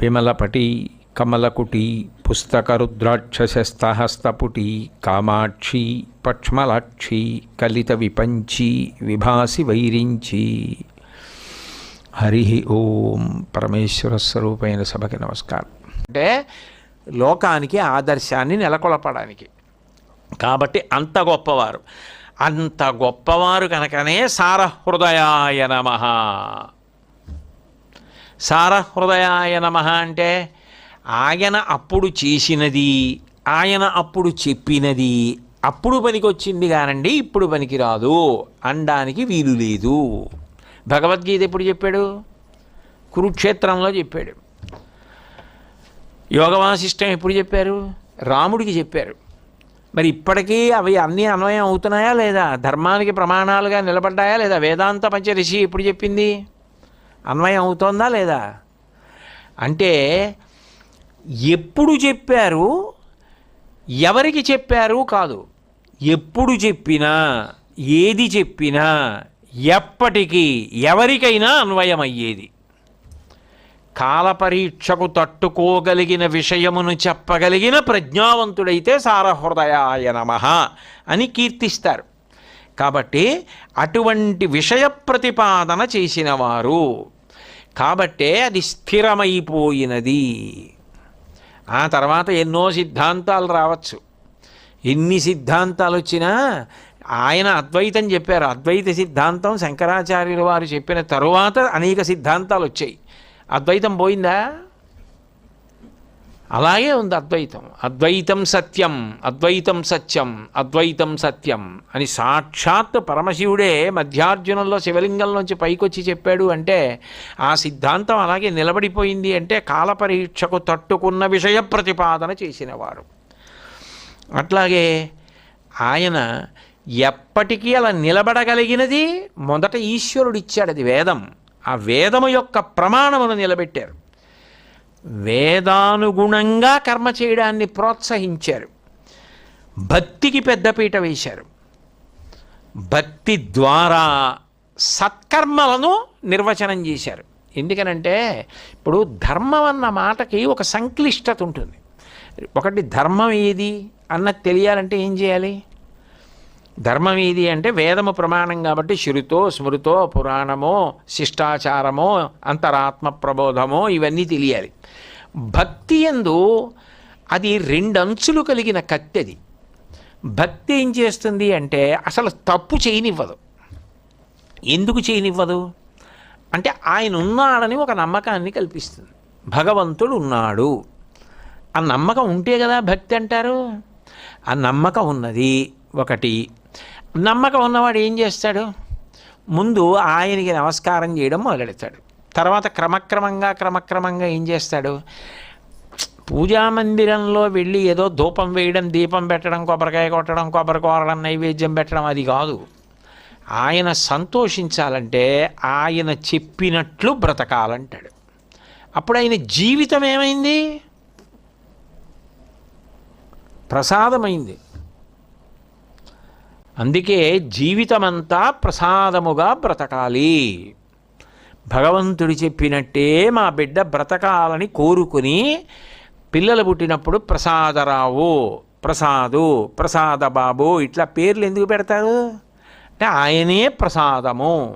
విమలపటి కమలకుటి పుస్తకరుద్రాక్షసస్తహస్తపుటి కామాక్షి పక్ష్మలాక్షి కలిత విపంచి విభాసి వైరించి. హరి ఓం పరమేశ్వర స్వరూపమైన సభకి నమస్కారం. అంటే లోకానికి ఆదర్శాన్ని నెలకొల్పడానికి. కాబట్టి అంత గొప్పవారు. అంత గొప్పవారు కనుకనే సారహృదయాయ నమ. సారహృదయాయ నమ అంటే ఆయన అప్పుడు చేసినది ఆయన అప్పుడు చెప్పినది అప్పుడు పనికొచ్చింది కానండి ఇప్పుడు పనికిరాదు అనడానికి వీలు లేదు. భగవద్గీత ఎప్పుడు చెప్పాడు? కురుక్షేత్రంలో చెప్పాడు. యోగవాసిష్టం ఎప్పుడు చెప్పారు? రాముడికి చెప్పారు. మరి ఇప్పటికీ అవి అన్నీ అన్వయం అవుతున్నాయా లేదా? ధర్మానికి ప్రమాణాలుగా నిలబడ్డాయా లేదా? వేదాంత పంచరిషి ఎప్పుడు చెప్పింది? అన్వయం అవుతోందా లేదా? అంటే ఎప్పుడు చెప్పారు? ఎవరికి చెప్పారు కాదు. ఎప్పుడు చెప్పినా ఏది చెప్పినా ఎప్పటికీ ఎవరికైనా అన్వయమయ్యేది కాలపరీక్షకు తట్టుకోగలిగిన విషయమును చెప్పగలిగిన ప్రజ్ఞావంతుడైతే సారహృదయాయ నమ అని కీర్తిస్తారు. కాబట్టి అటువంటి విషయ ప్రతిపాదన చేసినవారు కాబట్టే అది స్థిరమైపోయినది. ఆ తర్వాత ఎన్నో సిద్ధాంతాలు రావచ్చు. ఎన్ని సిద్ధాంతాలు వచ్చినా ఆయన అద్వైతం చెప్పారు. అద్వైత సిద్ధాంతం శంకరాచార్యుల వారు చెప్పిన తరువాత అనేక సిద్ధాంతాలు వచ్చాయి. అద్వైతం పోయిందా? అలాగే ఉంది అద్వైతం. అద్వైతం సత్యం అద్వైతం సత్యం అద్వైతం సత్యం అని సాక్షాత్ పరమశివుడే మధ్యార్జునంలో శివలింగంలోంచి పైకొచ్చి చెప్పాడు అంటే ఆ సిద్ధాంతం అలాగే నిలబడిపోయింది అంటే కాలపరీక్షకు తట్టుకున్న విషయ ప్రతిపాదన చేసినవారు అట్లాగే ఆయన ఎప్పటికీ అలా నిలబడగలిగినది మొదట ఈశ్వరుడు ఇచ్చాడు అది వేదం. ఆ వేదము యొక్క ప్రమాణమును నిలబెట్టారు. వేదానుగుణంగా కర్మ చేయడాన్ని ప్రోత్సహించారు. భక్తికి పెద్దపీట వేశారు. భక్తి ద్వారా సత్కర్మలను నిర్వచనం చేశారు. ఎందుకనంటే ఇప్పుడు ధర్మం అన్న మాటకి ఒక సంక్లిష్టత ఉంటుంది. ఒకటి ధర్మం ఏది అన్నది తెలియాలంటే ఏం చేయాలి? ధర్మం ఏది అంటే వేదము ప్రమాణం కాబట్టి శృతో స్మృతో పురాణమో శిష్టాచారమో అంతరాత్మ ప్రబోధమో ఇవన్నీ తెలియాలి. భక్తి ఎందు అది రెండంచులు కలిగిన కత్తి అది. భక్తి ఏం చేస్తుంది అంటే అసలు తప్పు చేయనివ్వదు. ఎందుకు చేయనివ్వదు? అంటే ఆయన ఉన్నాడని ఒక నమ్మకాన్ని కల్పిస్తుంది. భగవంతుడు ఉన్నాడు. ఆ నమ్మకం ఉంటే కదా భక్తి అంటారు? ఆ నమ్మకం ఉన్నది. ఒకటి నమ్మకం ఉన్నవాడు ఏం చేస్తాడు? ముందు ఆయనకి నమస్కారం చేయడం మొదలెడతాడు. తర్వాత క్రమక్రమంగా క్రమక్రమంగా ఏం చేస్తాడు? పూజా మందిరంలో వెళ్ళి ఏదో ధూపం వేయడం దీపం పెట్టడం కొబ్బరికాయ కొట్టడం కొబ్బరి కోరడం నైవేద్యం పెట్టడం అది కాదు. ఆయన సంతోషించాలంటే ఆయన చెప్పినట్లు బ్రతకాలంటాడు. అప్పుడు ఆయన జీవితం ఏమైంది? ప్రసాదమైంది. అందుకే జీవితమంతా ప్రసాదముగా బ్రతకాలి. భగవంతుడు చెప్పినట్టే మా బిడ్డ బ్రతకాలని కోరుకుని పిల్లలు పుట్టినప్పుడు ప్రసాదరావు ప్రసాదు ప్రసాద బాబు ఇట్లా పేర్లు ఎందుకు పెడతారు? అంటే ఆయనే ప్రసాదము.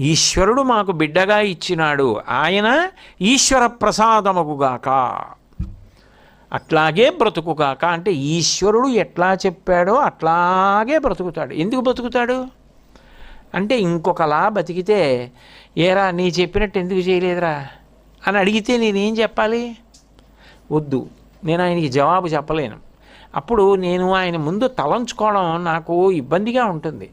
ఈశ్వరుడు మాకు బిడ్డగా ఇచ్చినాడు. ఆయన ఈశ్వర ప్రసాదముగుగాక అట్లాగే బ్రతుకుగాక అంటే ఈశ్వరుడు ఎట్లా చెప్పాడో అట్లాగే బ్రతుకుతాడు. ఎందుకు బ్రతుకుతాడు? అంటే ఇంకొకలా బతికితే ఏరా నీ చెప్పినట్టు ఎందుకు చేయలేదురా? అని అడిగితే నేనేం చెప్పాలి? వద్దు నేను ఆయనకి జవాబు చెప్పలేను. అప్పుడు నేను ఆయన ముందు తలంచుకోవడం నాకు ఇబ్బందిగా ఉంటుంది.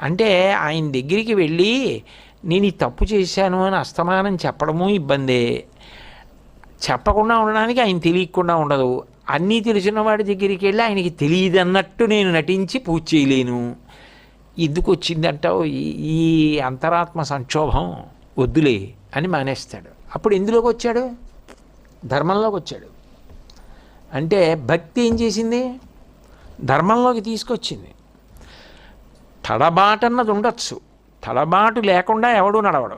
అంటే ఆయన దగ్గరికి వెళ్ళి నేను ఈ తప్పు చేశాను అని అస్తమానం చెప్పడము ఇబ్బందే. చెప్పకుండా ఉండడానికి ఆయన తెలియకుండా ఉండదు. అన్నీ తెలిసిన వాడి దగ్గరికి వెళ్ళి ఆయనకి తెలియదు అన్నట్టు నేను నటించి పూజ చేయలేను. ఎందుకు వచ్చిందంటావు ఈ- ఈ అంతరాత్మ సంక్షోభం వద్దులే అని మానేస్తాడు. అప్పుడు ఎందులోకి వచ్చాడు? ధర్మంలోకి వచ్చాడు. అంటే భక్తి ఏం చేసింది? ధర్మంలోకి తీసుకొచ్చింది. తడబాటన్నది ఉండొచ్చు. తడబాటు లేకుండా ఎవడూ నడవడు.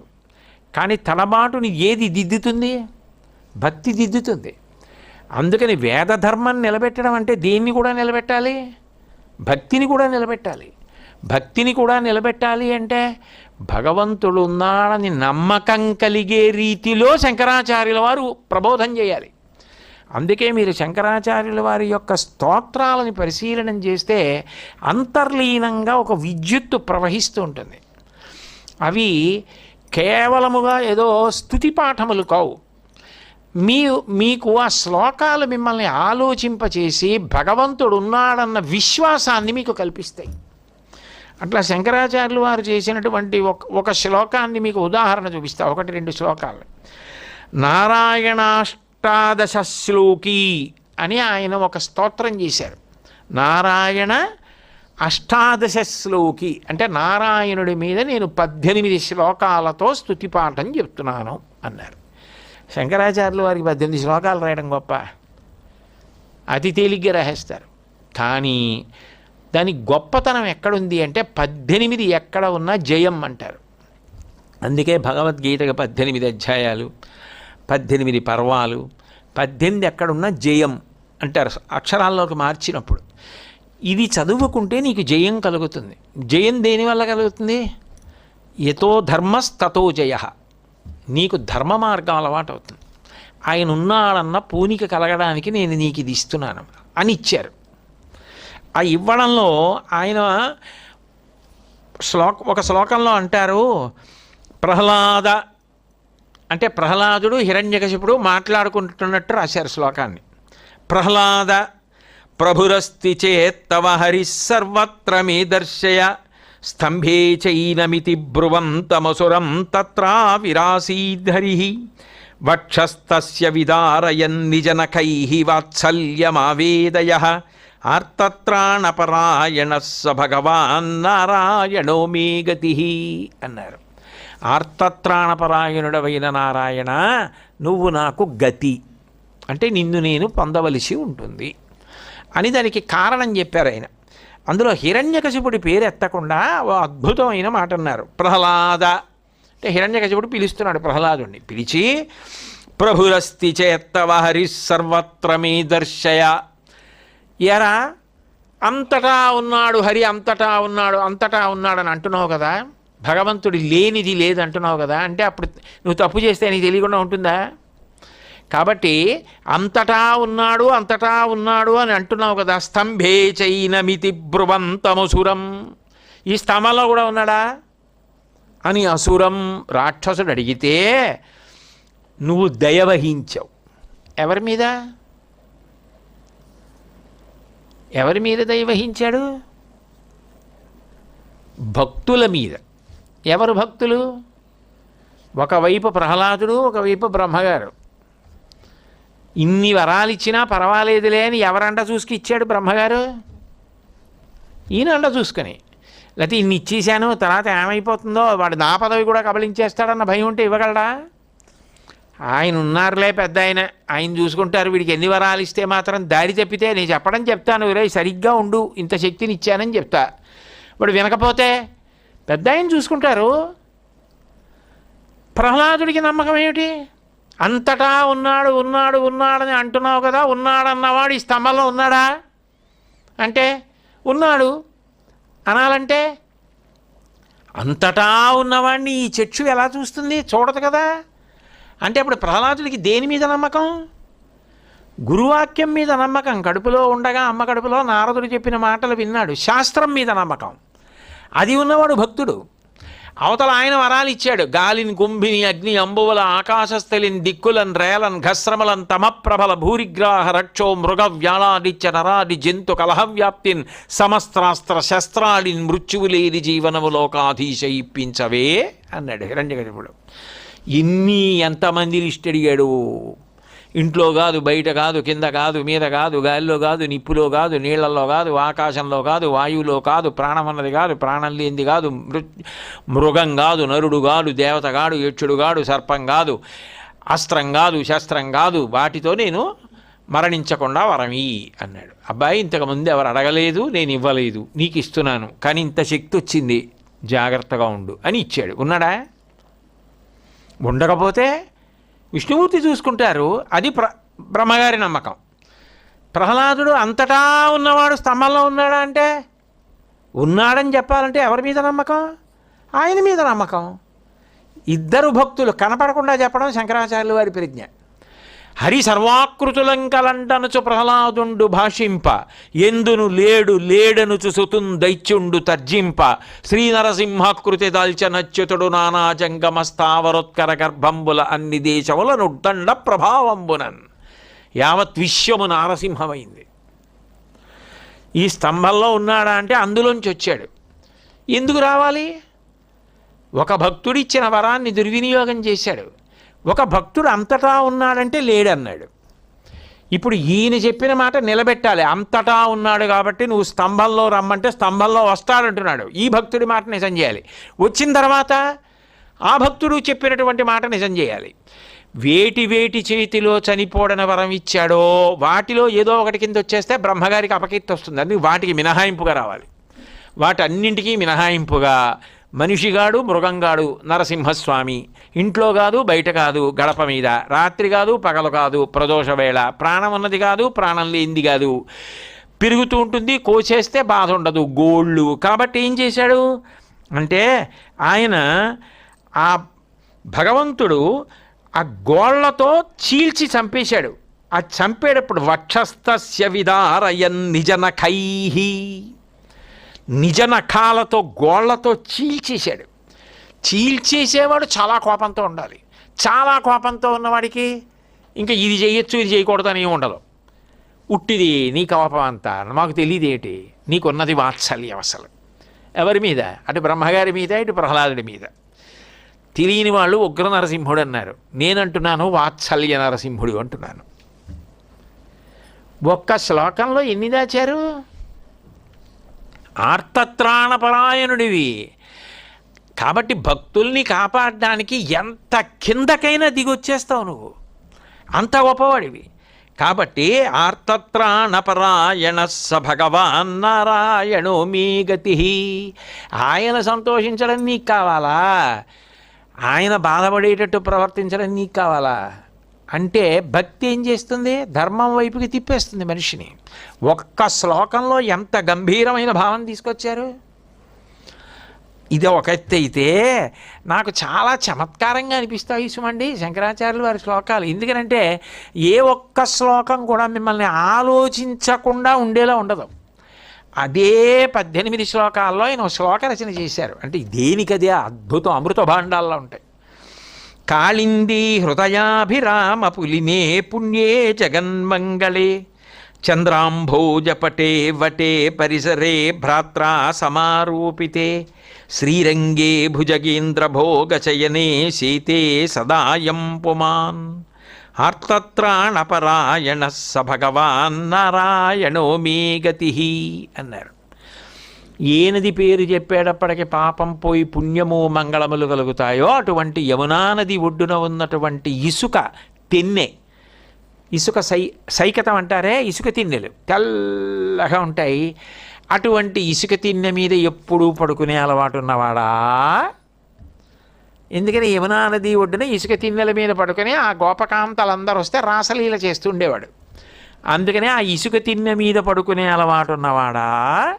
కానీ తడబాటుని ఏది దిద్దుతుంది? భక్తి దిద్దుతుంది. అందుకని వేద ధర్మాన్ని నిలబెట్టడం అంటే దేన్ని కూడా నిలబెట్టాలి భక్తిని కూడా నిలబెట్టాలి. భక్తిని కూడా నిలబెట్టాలి అంటే భగవంతుడు ఉన్నాడని నమ్మకం కలిగే రీతిలో శంకరాచార్యుల వారు ప్రబోధం చేయాలి. అందుకే మీరు శంకరాచార్యుల వారి యొక్క స్తోత్రాలని పరిశీలనం చేస్తే అంతర్లీనంగా ఒక విద్యుత్తు ప్రవహిస్తూ ఉంటుంది. అవి కేవలముగా ఏదో స్థుతి పాఠములు కావు. మీ మీకు ఆ శ్లోకాలు మిమ్మల్ని ఆలోచింపచేసి భగవంతుడు ఉన్నాడన్న విశ్వాసాన్ని మీకు కల్పిస్తాయి. అట్లా శంకరాచార్యులు వారు చేసినటువంటి ఒక ఒక శ్లోకాన్ని మీకు ఉదాహరణ చూపిస్తా ఒకటి రెండు శ్లోకాలు. నారాయణాష్టాదశ శ్లోకి అని ఆయన ఒక స్తోత్రం చేశారు. నారాయణ అష్టాదశ శ్లోకి అంటే నారాయణుడి మీద నేను పద్దెనిమిది శ్లోకాలతో స్తుతి పాఠం చెప్తున్నాను అన్నారు. శంకరాచార్యులు వారికి పద్దెనిమిది శ్లోకాలు రాయడం గొప్ప. అతి తేలిగ్గా రాసేస్తారు. కానీ దాని గొప్పతనం ఎక్కడుంది అంటే పద్దెనిమిది ఎక్కడ ఉన్నా జయం అంటారు. అందుకే భగవద్గీతకు పద్దెనిమిది అధ్యాయాలు పద్దెనిమిది పర్వాలు పద్దెనిమిది ఎక్కడున్నా జయం అంటారు. అక్షరాల్లోకి మార్చినప్పుడు. ఇది చదువుకుంటే నీకు జయం కలుగుతుంది. జయం దేనివల్ల కలుగుతుంది? యతో ధర్మస్తతో జయ. నీకు ధర్మ మార్గం అలవాటు అవుతుంది. ఆయన ఉన్నాడన్న పూనిక కలగడానికి నేను నీకు ఇది ఇస్తున్నాను అని ఇచ్చారు. ఆ ఇవ్వడంలో ఆయన శ్లోక ఒక శ్లోకంలో అంటారు ప్రహ్లాద అంటే ప్రహ్లాదుడు హిరణ్యకశిపుడు మాట్లాడుకుంటున్నట్టు రాశారు శ్లోకాన్ని. ప్రహ్లాద ప్రభురస్తి చేత్తవ హరి సర్వత్రమే దర్శయ స్తంభే చైనమితి బ్రువంతమసురం తత్రా విరాసీధరి వక్షస్తస్య విదారయన్ నిజనకై వాత్సల్యమావేదయ. ఆర్తత్రాణపరాయణ స భగవాన్ నారాయణో మే గతి అన్నారు. ఆర్తత్రాణపరాయణుడవైన నారాయణ నువ్వు నాకు గతి. అంటే నిన్ను నేను పొందవలసి ఉంటుంది. అని దానికి కారణం చెప్పారు ఆయన. అందులో హిరణ్యకశిపుడి పేరు ఎత్తకుండా ఓ అద్భుతమైన మాట అన్నారు. ప్రహ్లాద. అంటే హిరణ్యకశిపుడు పిలుస్తున్నాడు ప్రహ్లాదుడిని పిలిచి ప్రభురస్తి చేత్తవ హరి సర్వత్రమే దర్శయ. ఎరా అంతటా ఉన్నాడు హరి అంతటా ఉన్నాడు అంతటా ఉన్నాడని అంటున్నావు కదా. భగవంతుడి లేనిది లేదు అంటున్నావు కదా. అంటే అప్పుడు నువ్వు తప్పు చేస్తే నీకు తెలియకుండా ఉంటుందా? కాబట్టి అంతటా ఉన్నాడు అంతటా ఉన్నాడు అని అంటున్నావు కదా స్తంభే చైనమితి బ్రువంతమసురం. ఈ స్తంభంలో కూడా ఉన్నాడా? అని అసురం రాక్షసుడు అడిగితే నువ్వు దయవహించావు ఎవరి మీద? ఎవరి మీద దయవహించాడు భక్తుల మీద. ఎవరు భక్తులు? ఒకవైపు ప్రహ్లాదుడు ఒకవైపు బ్రహ్మగారు. ఇన్ని వరాలు ఇచ్చినా పర్వాలేదులే అని ఎవరంట చూసుకు ఇచ్చాడు బ్రహ్మగారు? ఈయన అంట చూసుకొని. లేకపోతే ఇన్ని ఇచ్చేశాను తర్వాత ఏమైపోతుందో వాడు నా పదవి కూడా కబలించేస్తాడన్న భయం ఉంటే ఇవ్వగలడా? ఆయన ఉన్నారులే పెద్ద ఆయన. ఆయన చూసుకుంటారు వీడికి ఎన్ని వరాలు ఇస్తే మాత్రం దారి తప్పితే నేను చెప్పడం చెప్తాను రే సరిగ్గా ఉండు ఇంత శక్తిని ఇచ్చానని చెప్తా. వాడు వినకపోతే పెద్ద ఆయన చూసుకుంటారు. ప్రహ్లాదుడికి నమ్మకం ఏమిటి? అంతటా ఉన్నాడు ఉన్నాడు ఉన్నాడని అంటున్నావు కదా ఉన్నాడన్నవాడు ఈ స్తంభంలో ఉన్నాడా? అంటే ఉన్నాడు. అనాలంటే అంతటా ఉన్నవాడిని ఈ చచ్చు ఎలా చూస్తుంది? చూడదు కదా. అంటే అప్పుడు ప్రహ్లాదుడికి దేని మీద నమ్మకం? గురువాక్యం మీద నమ్మకం. కడుపులో ఉండగా అమ్మ కడుపులో నారదుడు చెప్పిన మాటలు విన్నాడు. శాస్త్రం మీద నమ్మకం. అది ఉన్నవాడు భక్తుడు. అవతల ఆయన వరాలు ఇచ్చాడు. గాలిని కుంభిని అగ్ని అంబువల ఆకాశస్థలిని దిక్కులన్ రేలన్ ఘస్రమలన్ తమప్రబల భూరిగ్రాహ రక్షో మృగ వ్యాళాదిత్య నరాది జంతు కలహవ్యాప్తిన్ సమస్త్రాస్త్ర శస్త్రాడిన్ మృత్యువులేది జీవనము లోకాధీశ ఇప్పించవే అన్నాడు హిరణ్యకశిపుడు ఇన్ని ఎంతమంది లిస్ట్ అడిగాడు ఇంట్లో కాదు బయట కాదు కింద కాదు మీద కాదు గాలిలో కాదు నిప్పులో కాదు నీళ్ళలో కాదు ఆకాశంలో కాదు వాయువులో కాదు ప్రాణం అన్నది కాదు ప్రాణం లేనిది కాదు మృ మృగం కాదు నరుడు కాదు దేవత కాడు యక్షుడు కాడు సర్పం కాదు అస్త్రం కాదు శస్త్రం కాదు వాటితో నేను మరణించకుండా వరమి అన్నాడు. అబ్బాయి ఇంతకుముందు ఎవరు అడగలేదు నేను ఇవ్వలేదు నీకు ఇస్తున్నాను కానీ ఇంత శక్తి వచ్చింది జాగ్రత్తగా ఉండు అని ఇచ్చాడు. ఉన్నాడా? ఉండకపోతే విష్ణుమూర్తి చూసుకుంటారు అది ప్ర బ్రహ్మగారి నమ్మకం. ప్రహ్లాదుడు అంతటా ఉన్నవాడు స్తంభంలో ఉన్నాడా అంటే? ఉన్నాడని చెప్పాలంటే ఎవరి మీద నమ్మకం? ఆయన మీద నమ్మకం. ఇద్దరు భక్తులు కనపడకుండా చెప్పడం శంకరాచార్యుల వారి ప్రజ్ఞ. హరి సర్వాకృతులంకలంటనుచు ప్రహ్లాదుండు భాషింప ఎందును లేడు లేడనుచు సుతున్ దైత్యుండు తర్జింప శ్రీనరసింహకృతి దాల్చనచ్యుతుడు నానా జంగమ స్థావరోత్కర గర్భంబుల అన్ని దేశముల నుడ్డండ ప్రభావంబునన్. యావత్ విశ్వము నారసింహమైంది. ఈ స్తంభంలో ఉన్నాడా అంటే అందులోంచి వచ్చాడు. ఎందుకు రావాలి? ఒక భక్తుడిచ్చిన వరాన్ని దుర్వినియోగం చేశాడు. ఒక భక్తుడు అంతటా ఉన్నాడంటే లేడన్నాడు. ఇప్పుడు ఈయన చెప్పిన మాట నిలబెట్టాలి. అంతటా ఉన్నాడు కాబట్టి నువ్వు స్తంభంలో రమ్మంటే స్తంభంలో వస్తాడంటున్నాడు. ఈ భక్తుడి మాట నిజం చేయాలి. వచ్చిన తర్వాత ఆ భక్తుడు చెప్పినటువంటి మాట నిజం చేయాలి. వేటి వేటి చేతిలో చనిపోడన వరం ఇచ్చాడో వాటిలో ఏదో ఒకటి కింద వచ్చేస్తే బ్రహ్మగారికి అపకీర్తి వస్తుంది. అని వాటికి మినహాయింపుగా రావాలి. వాటన్నింటికీ మినహాయింపుగా మనిషిగాడు మృగంగాడు నరసింహస్వామి. ఇంట్లో కాదు బయట కాదు గడప మీద. రాత్రి కాదు పగలు కాదు ప్రదోష వేళ. ప్రాణం ఉన్నది కాదు ప్రాణం లేనిది కాదు. పెరుగుతూ ఉంటుంది కోసేస్తే బాధ ఉండదు గోళ్ళు. కాబట్టి ఏం చేశాడు? అంటే ఆయన ఆ భగవంతుడు ఆ గోళ్ళతో చీల్చి చంపేశాడు. ఆ చంపేటప్పుడు వక్షస్థస్య విదారయన్ నిజన ఖైహి నిజ నఖాలతో గోళ్ళతో చీల్చేశాడు చీల్చేసేవాడు చాలా కోపంతో ఉండాలి. చాలా కోపంతో ఉన్నవాడికి ఇంకా ఇది చేయొచ్చు ఇది చేయకూడదు అని ఉండదు. ఉట్టిది నీ కోపం అంతా మాకు తెలియదు ఏంటి? నీకున్నది వాత్సల్యం అసలు. ఎవరి మీద? అటు బ్రహ్మగారి మీద ఇటు ప్రహ్లాదుడి మీద. తెలియని వాళ్ళు ఉగ్ర నరసింహుడు అన్నారు. నేనంటున్నాను వాత్సల్య నరసింహుడు అంటున్నాను. ఒక్క శ్లోకంలో ఎన్ని దాచారు? ఆర్తత్రాణపరాయణుడివి. కాబట్టి భక్తుల్ని కాపాడడానికి ఎంత కిందకైనా దిగొచ్చేస్తావు నువ్వు. అంత గొప్పవాడివి. కాబట్టి ఆర్తత్రాణపరాయణ స భగవాన్ నారాయణో మీ గతి. ఆయన సంతోషించడం నీకు కావాలా? ఆయన బాధపడేటట్టు ప్రవర్తించడం నీకు కావాలా? అంటే భక్తి ఏం చేస్తుంది? ధర్మం వైపుకి తిప్పేస్తుంది మనిషిని. ఒక్క శ్లోకంలో ఎంత గంభీరమైన భావం తీసుకొచ్చారు? ఇది ఒక ఎత్తు అయితే నాకు చాలా చమత్కారంగా అనిపిస్తాయి సుమండి శంకరాచార్యులు వారి శ్లోకాలు. ఎందుకనంటే ఏ ఒక్క శ్లోకం కూడా మిమ్మల్ని ఆలోచించకుండా ఉండేలా ఉండదు. అదే పద్దెనిమిది శ్లోకాల్లో ఆయన శ్లోక రచన చేశారు. అంటే దేనికదే అద్భుతం అమృత భాండాల్లో ఉంటాయి. కాళిందీ హృదయాభిరామ పులినే పుణ్యే జగన్మంగళే చంద్రాంభోజపటే వటే పరిసరే భ్రాత్రా సమారూపితే శ్రీరంగే భుజగేంద్రభోగచయనే శీతే సదాయం పుమాన్ ఆర్తత్రాణపరాయణ స భగవాన్ నారాయణో మే గతి ఏనది పేరు చెప్పేటప్పటికి పాపం పోయి పుణ్యము మంగళములు కలుగుతాయో అటువంటి యమునా నది ఒడ్డున ఉన్నటువంటి ఇసుక తిన్నె. ఇసుక సై సైకతం అంటారే? ఇసుక తిన్నెలు. తెల్లగా ఉంటాయి. అటువంటి ఇసుక తిన్నె మీద ఎప్పుడూ పడుకునే అలవాటు ఉన్నవాడా? ఎందుకని యమునా నది ఒడ్డున ఇసుక తిన్నెల మీద పడుకుని ఆ గోపకాంతలందరూ వస్తే రాసలీల చేస్తుండేవాడు అందుకనే ఆ ఇసుక తిన్నె మీద పడుకునే అలవాటు ఉన్నవాడా?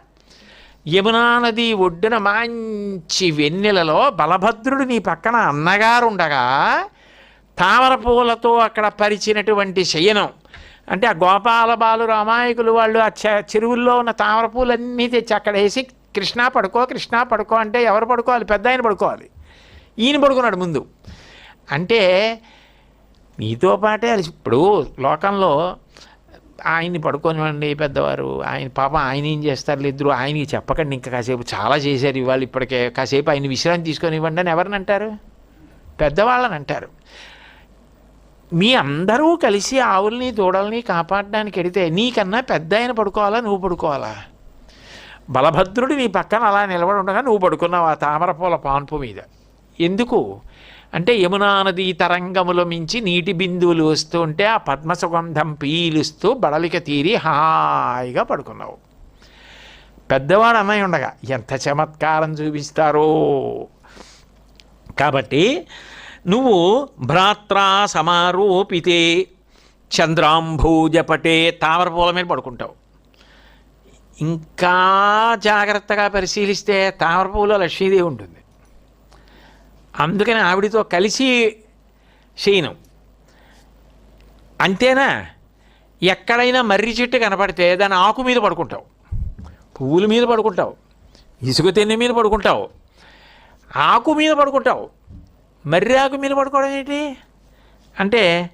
యమునా నది ఒడ్డున మంచి వెన్నెలలో బలభద్రుడు నీ పక్కన అన్నగారు ఉండగా తామర పూలతో అక్కడ పరిచినటువంటి శయనం. అంటే ఆ గోపాల బాలు రామాయకులు వాళ్ళు ఆ చె చెరువుల్లో ఉన్న తామర పూలన్నీ తెచ్చి అక్కడ వేసి కృష్ణ పడుకో కృష్ణ పడుకో అంటే ఎవరు పడుకోవాలి? పెద్ద ఆయన పడుకోవాలి. ఈయన పడుకున్నాడు ముందు. అంటే నీతో పాటే ఇప్పుడు లోకంలో ఆయన్ని పడుకోనివ్వండి పెద్దవారు ఆయన పాపం ఆయన ఏం చేస్తారు ఇద్దరు ఆయనకి చెప్పకండి ఇంకా కాసేపు చాలా చేశారు ఇవాళ ఇప్పటికే కాసేపు ఆయన విశ్రాంతి తీసుకొని ఇవ్వండి అని ఎవరిని అంటారు? పెద్దవాళ్ళని అంటారు. మీ అందరూ కలిసి ఆవుల్ని దూడల్ని కాపాడడానికి వెడితే నీకన్నా పెద్ద ఆయన పడుకోవాలా నువ్వు పడుకోవాలా? బలభద్రుడు నీ పక్కన అలా నిలబడి ఉండగా నువ్వు పడుకున్నావు ఆ తామరపూల పాన్పు మీద. ఎందుకు? అంటే యమునా నదీ తరంగములు మించి నీటి బిందువులు వస్తూ ఉంటే ఆ పద్మ సుగంధం పీలుస్తూ బడలిక తీరి హాయిగా పడుకున్నావు. పెద్దవాడు అన్నయ్య ఉండగా ఎంత చమత్కారం చూపిస్తారో! కాబట్టి నువ్వు భ్రాత్రా సమారోపితే చంద్రాంభూజపటే తామర పూల మీద పడుకుంటావు. ఇంకా జాగ్రత్తగా పరిశీలిస్తే తామర పూలో లక్ష్మీదేవి ఉంటుంది. అందుకని ఆవిడితో కలిసి చేయను. అంతేనా? ఎక్కడైనా మర్రి చెట్టు కనపడితే దాని ఆకు మీద పడుకుంటావు. పువ్వుల మీద పడుకుంటావు. ఇసుక తెన్నె మీద పడుకుంటావు. ఆకు మీద పడుకుంటావు. మర్రి ఆకు మీద పడుకోవడం ఏంటి? అంటే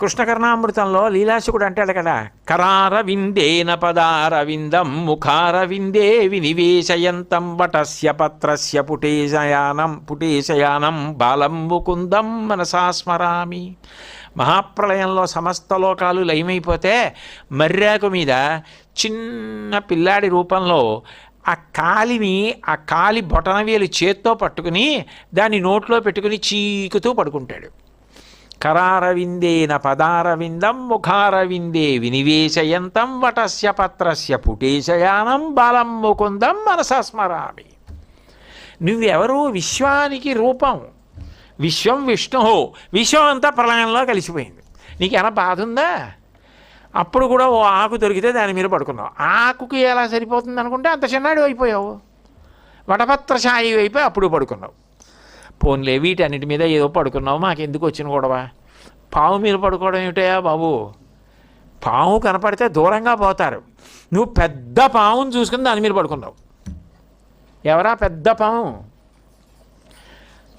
కృష్ణకర్ణామృతంలో లీలాశకుడు అంటాడు కదా కరార విందేన పదార విందం ముఖార విందే వినివేశయంతం వటస్య పత్రస్య పుటేశయానం పుటేశయానం బాలం ముకుందం మనసా స్మరామి. మహాప్రళయంలో సమస్త లోకాలు లయమైపోతే మర్రాకు మీద చిన్న పిల్లాడి రూపంలో ఆ కాలిని ఆ కాలి బొటనవేలు చేత్తో పట్టుకుని దాన్ని నోట్లో పెట్టుకుని చీకుతూ పడుకుంటాడు. కరారవిందేన పదారవిందం ముఖారవిందే వినివేశయంతం వటస్య పత్రస్య పుటేశయానం బాలం ముకుందం మనసస్మరామి నువ్వెవరు విశ్వానికి రూపం. విశ్వం విష్ణు విశ్వం అంతా ప్రళయంలో కలిసిపోయింది. నీకు ఏమైనా బాధ ఉందా అప్పుడు కూడా ఓ ఆకు దొరికితే దాని మీద పడుకున్నావు ఆకుకి ఎలా సరిపోతుంది అనుకుంటే అంత చిన్నాడు అయిపోయావు. వటపత్రశాయి అయిపోయి అప్పుడు పడుకున్నావు. పోన్లే వీటన్నిటి మీద ఏదో పడుకున్నావు మాకెందుకు వచ్చిన గొడవ? పాము మీద పడుకోవడం ఏమిటయా బాబు? పాము కనపడితే దూరంగా పోతారు. నువ్వు పెద్ద పాముని చూసుకుని దాని మీద పడుకున్నావు ఎవరా పెద్ద పాము?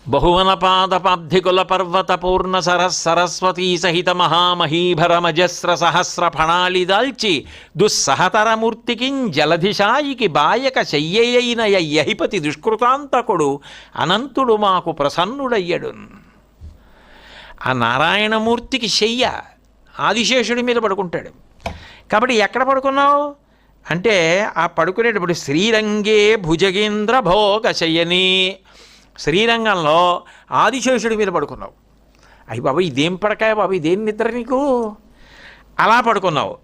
బహువనపాదపాబ్ధికుల పర్వత పూర్ణ సరస్ సరస్వతీ సహిత మహామహీభరమజస్ర సహస్ర ఫణాలి దాల్చి దుస్సహతరమూర్తికిం జలధిషాయికి బాయక శయ్యయైన యహిపతి దుష్కృతాంతకుడు అనంతుడు మాకు ప్రసన్నుడయ్యడు. ఆ నారాయణమూర్తికి శయ్య ఆదిశేషుడి మీద పడుకుంటాడు. కాబట్టి ఎక్కడ పడుకున్నావు? అంటే ఆ పడుకునేటప్పుడు శ్రీరంగే భుజగేంద్ర భోగ శయని శ్రీరంగంలో ఆదిశేషుడి మీద పడుకున్నావు. అయ్యి బాబు ఇదేం పడకాయ బాబు? ఇదేం నిద్ర నీకు? అలా పడుకున్నావు.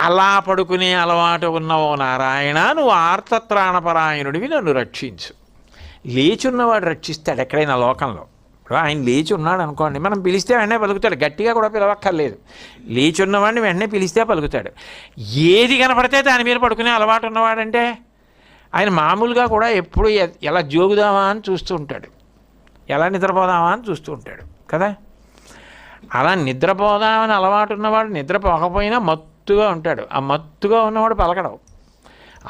అలా పడుకునే అలవాటు ఉన్నావు నారాయణ నువ్వు ఆర్తత్రాణపరాయణుడివి నన్ను రక్షించు. లేచున్నవాడు రక్షిస్తాడు ఎక్కడైనా లోకంలో. ఇప్పుడు ఆయన లేచి ఉన్నాడు అనుకోండి మనం పిలిస్తే వెంటనే పలుకుతాడు. గట్టిగా కూడా పిలవక్కర్లేదు. లేచి ఉన్నవాడిని వెంటనే పిలిస్తే పలుకుతాడు. ఏది కనపడితే దాని మీద పడుకునే అలవాటు ఉన్నవాడంటే ఆయన మామూలుగా కూడా ఎప్పుడు ఎలా జోగుదామా అని చూస్తూ ఉంటాడు. ఎలా నిద్రపోదామా అని చూస్తూ ఉంటాడు కదా? అలా నిద్రపోదామని అలవాటు ఉన్నవాడు నిద్రపోకపోయినా మత్తుగా ఉంటాడు. ఆ మత్తుగా ఉన్నవాడు పలకడవు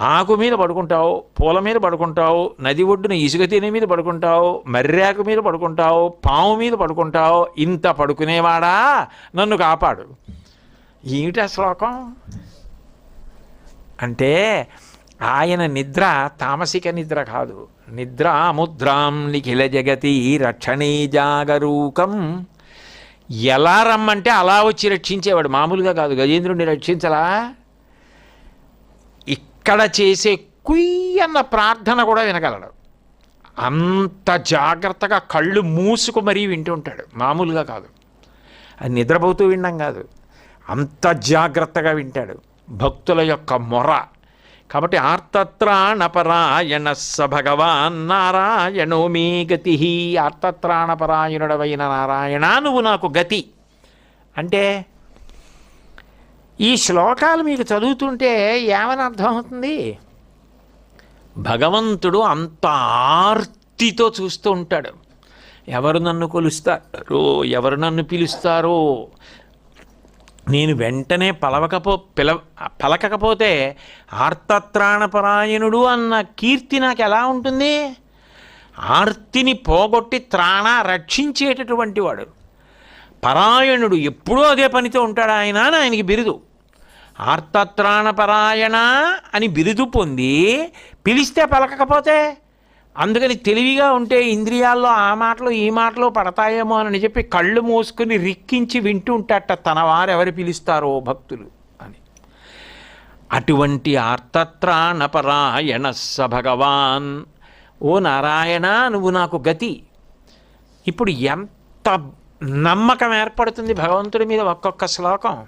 ఆకు మీద పడుకుంటావు పూల మీద పడుకుంటావు నది ఒడ్డున ఇసుక తిని మీద పడుకుంటావు మర్రాకు మీద పడుకుంటావు పాము మీద పడుకుంటావు ఇంత పడుకునేవాడా? నన్ను కాపాడు. ఏమిటా శ్లోకం? అంటే ఆయన నిద్ర తామసిక నిద్ర కాదు. నిద్ర ముద్రాం నిఖిల జగతి రక్షణే జాగరూకం. ఎలా రమ్మంటే అలా వచ్చి రక్షించేవాడు. మామూలుగా కాదు. గజేంద్రుడిని రక్షించలా? ఇక్కడ చేసే కుయ్యన్న ప్రార్థన కూడా వినగలడు. అంత జాగ్రత్తగా కళ్ళు మూసుకు మరీ వింటూ ఉంటాడు మామూలుగా కాదు. అది నిద్రపోతూ వినడం కాదు. అంత జాగ్రత్తగా వింటాడు. భక్తుల యొక్క మొర కాబట్టి ఆర్తత్రాణపరాయణ స భగవాన్ నారాయణో మే గతి. ఆర్తత్రాణపరాయణుడవైన నారాయణ నువ్వు నాకు గతి. అంటే ఈ శ్లోకాలు మీకు చదువుతుంటే ఏమని అర్థమవుతుంది? భగవంతుడు అంత ఆర్తితో చూస్తూ ఉంటాడు. ఎవరు నన్ను కొలుస్తారో? ఎవరు నన్ను పిలుస్తారో? నేను వెంటనే పలవకపో పిల పలకకపోతే ఆర్తత్రాణపరాయణుడు అన్న కీర్తి నాకు ఎలా ఉంటుంది? ఆర్తిని పోగొట్టి త్రాణ రక్షించేటటువంటి వాడు. పరాయణుడు ఎప్పుడూ అదే పనితో ఉంటాడు ఆయన అని ఆయనకి బిరుదు. ఆర్తత్రాణపరాయణ అని బిరుదు పొంది పిలిస్తే పలకకపోతే అందుకని తెలివిగా ఉంటే ఇంద్రియాల్లో ఆ మాటలు ఈ మాటలు పడతాయేమో అని చెప్పి కళ్ళు మూసుకుని రిక్కించి వింటూ ఉంటాట తన వారు ఎవరు పిలుస్తారో భక్తులు అని. అటువంటి ఆర్తత్రాణపరాయణ స భగవాన్. ఓ నారాయణ నువ్వు నాకు గతి. ఇప్పుడు ఎంత నమ్మకం ఏర్పడుతుంది భగవంతుడి మీద ఒక్కొక్క శ్లోకం.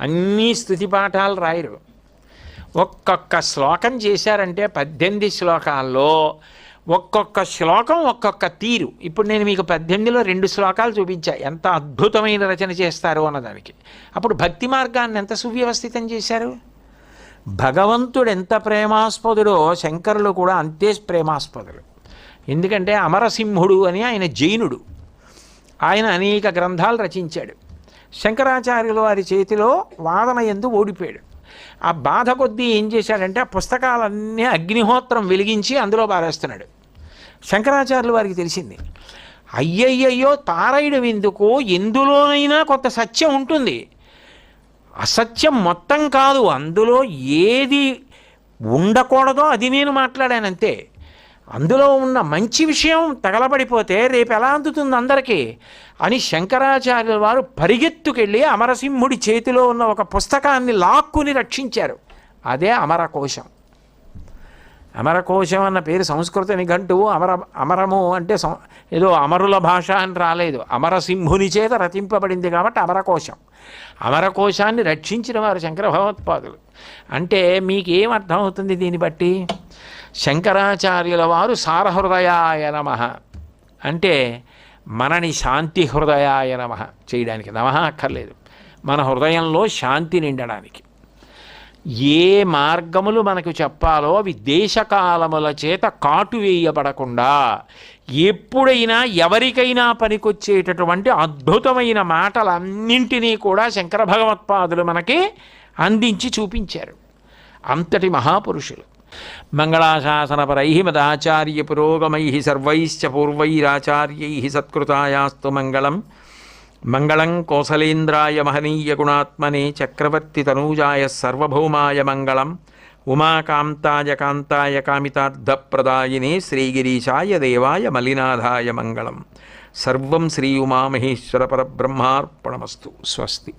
అన్నీ స్థుతి పాఠాలు రాయరు. ఒక్కొక్క శ్లోకం చేశారంటే పద్దెనిమిది శ్లోకాల్లో ఒక్కొక్క శ్లోకం ఒక్కొక్క తీరు. ఇప్పుడు నేను మీకు పద్దెనిమిదిలో రెండు శ్లోకాలు చూపించా. ఎంత అద్భుతమైన రచన చేస్తారు అన్నదానికి. అప్పుడు భక్తి మార్గాన్ని ఎంత సువ్యవస్థితం చేశారు? భగవంతుడు ఎంత ప్రేమాస్పదుడో శంకరులు కూడా అంతే ప్రేమాస్పదులు. ఎందుకంటే అమరసింహుడు అని ఆయన జైనుడు. ఆయన అనేక గ్రంథాలు రచించాడు. శంకరాచార్యుల వారి చేతిలో వాదన ఎందు ఓడిపోయాడు. ఆ బాధ కొద్దీ ఏం చేశాడంటే ఆ పుస్తకాలన్నీ అగ్నిహోత్రం వెలిగించి అందులో పారేస్తున్నాడు. శంకరాచార్యులు వారికి తెలిసింది అయ్యయ్యయ్యో తారయుడు ఎందుకు ఎందులోనైనా కొంత సత్యం ఉంటుంది. అసత్యం మొత్తం కాదు అందులో ఏది ఉండకూడదో అది నేను మాట్లాడానంతే. అందులో ఉన్న మంచి విషయం తగలబడిపోతే రేపు ఎలా అందుతుంది అందరికీ? అని శంకరాచార్యుల వారు పరిగెత్తుకెళ్ళి అమరసింహుడి చేతిలో ఉన్న ఒక పుస్తకాన్ని లాక్కుని రక్షించారు. అదే అమరకోశం. అమరకోశం అన్న పేరు సంస్కృత నిఘంటువు అమర అమరము అంటే ఏదో అమరుల భాష అని రాలేదు. అమరసింహుని చేత రచింపబడింది కాబట్టి అమరకోశం. అమరకోశాన్ని రక్షించిన వారు శంకర భగవత్పాదులు. అంటే మీకేం అర్థమవుతుంది దీన్ని బట్టి? శంకరాచార్యుల వారు సారహృదయాయ నమ. అంటే మనని శాంతి హృదయాయ నమ చేయడానికి. నమ అక్కర్లేదు. మన హృదయంలో శాంతి నిండడానికి. ఏ మార్గములు మనకు చెప్పాలో అవి దేశకాలముల చేత కాటు వేయబడకుండా ఎప్పుడైనా ఎవరికైనా పనికొచ్చేటటువంటి అద్భుతమైన మాటలన్నింటినీ కూడా శంకర భగవత్పాదులు మనకి అందించి చూపించారు. అంతటి మహాపురుషులు. मङ्गलाशासनपरैः मदाचार्यपुरोगमैः सर्वैश्च पूर्वैराचार्यैः सत्कृतायास्तु मंगल मङ्गलं कोसलेन्द्राय महनीयगुणात्मने चक्रवर्तीतनूजा सर्वभौमाय मङ्गलम्। उमाकान्ताय कान्ताय कामितार्थप्रदायिने श्रीगिरीशाय देवाय मलिनाथाय मङ्गलं सर्वं श्री उमामहेश्वरपरब्रह्मार्पणमस्तु। स्वस्ति।